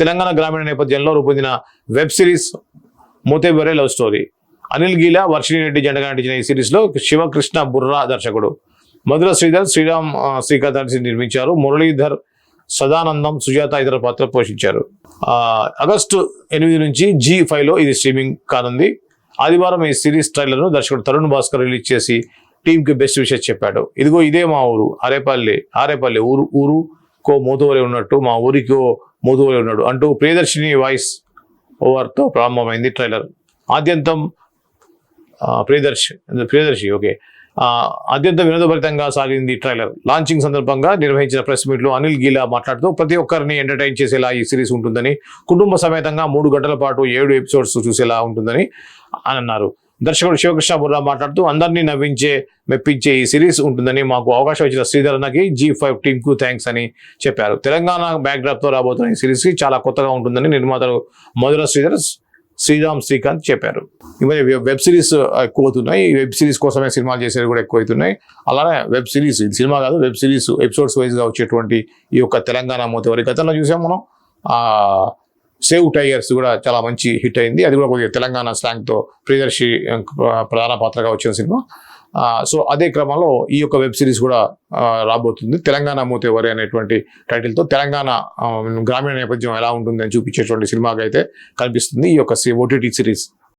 తెలంగాణ గ్రామీణ నేపథ్యంలో రూపొందిన web series Mothevari love story. Anil Geela Varshini Reddy జెండగా నటించిన ఈ సిరీస్లో శివకృష్ణ బుర్రా దర్శకుడు. మధుర శ్రీధర్ శ్రీరామ్ శ్రీకాంత్ నిర్మించారు. మురళీధర్ సదానందం సుజాత ఇతర పాత్ర పోషించారు. ఆగస్టు ఎనిమిది నుంచి జీ ఫైవ్లో ఇది స్ట్రీమింగ్ కానుంది. ఆదివారం ఈ సిరీస్ ట్రైలర్ను దర్శకుడు తరుణ్ భాస్కర్ రిలీజ్ చేసి టీంకి బెస్ట్ విషయం చెప్పాడు. ఇదిగో ఇదే మా ఊరు ఆరేపల్లి ఆరేపల్లి ఊరు ఊరు కో మోతువలే ఉన్నట్టు మా ఊరికో మోదువరే ఉన్నాడు అంటూ ప్రియదర్శిని వాయిస్ ఓవర్తో ప్రారంభమైంది ట్రైలర్. ఆద్యంతం ప్రియదర్శి ప్రియదర్శి ఓకే. అత్యంత వినోదభరితంగా సాగింది ట్రైలర్. లాంచింగ్ సందర్భంగా నిర్వహించిన ప్రెస్ మీట్లో అనిల్ గీలా మాట్లాడుతూ ప్రతి ఒక్కరిని ఎంటర్టైన్ చేసేలా ఈ సిరీస్ ఉంటుందని కుటుంబ సమేతంగా మూడు గంటల పాటు ఏడు ఎపిసోడ్స్ చూసేలా ఉంటుందని అని అన్నారు. దర్శకుడు శివకృష్ణ బుర్రా మాట్లాడుతూ అందరినీ నవ్వించే మెప్పించే ఈ సిరీస్ ఉంటుందని మాకు అవకాశం ఇచ్చిన శ్రీధరన్నకి జీ ఫైవ్ టీమ్కు థ్యాంక్స్ అని చెప్పారు. తెలంగాణ బ్యాక్డ్రాప్తో రాబోతున్న ఈ సిరీస్కి చాలా కొత్తగా ఉంటుందని నిర్మాతలు మధుర శ్రీధర్ శ్రీరామ్ శ్రీకాంత్ చెప్పారు. ఇవన్నీ వెబ్- సిరీస్ ఎక్కువ అవుతున్నాయి. ఈ వెబ్ సిరీస్ కోసమే సినిమాలు చేసేవి కూడా ఎక్కువ అవుతున్నాయి. అలానే వెబ్ సిరీస్ ఇది సినిమా కాదు వెబ్ సిరీస్ ఎపిసోడ్స్ వైజ్గా వచ్చేటువంటి ఈ యొక్క తెలంగాణ మూతవరి గతంలో చూసాం మనం సేవ్ టైగర్స్ కూడా చాలా మంచి హిట్ అయింది. అది కూడా కొద్దిగా తెలంగాణ స్లాంగ్తో ప్రియదర్శి ప్రధాన పాత్రగా వచ్చిన సినిమా. సో అదే క్రమంలో ఈ యొక్క వెబ్ సిరీస్ కూడా రాబోతుంది. తెలంగాణ మూతేవరి అనేటువంటి టైటిల్తో తెలంగాణ గ్రామీణ నేపథ్యం ఎలా ఉంటుంది అని చూపించేటువంటి సినిమాగా అయితే కనిపిస్తుంది ఈ యొక్క ఓటీటీ సిరీస్.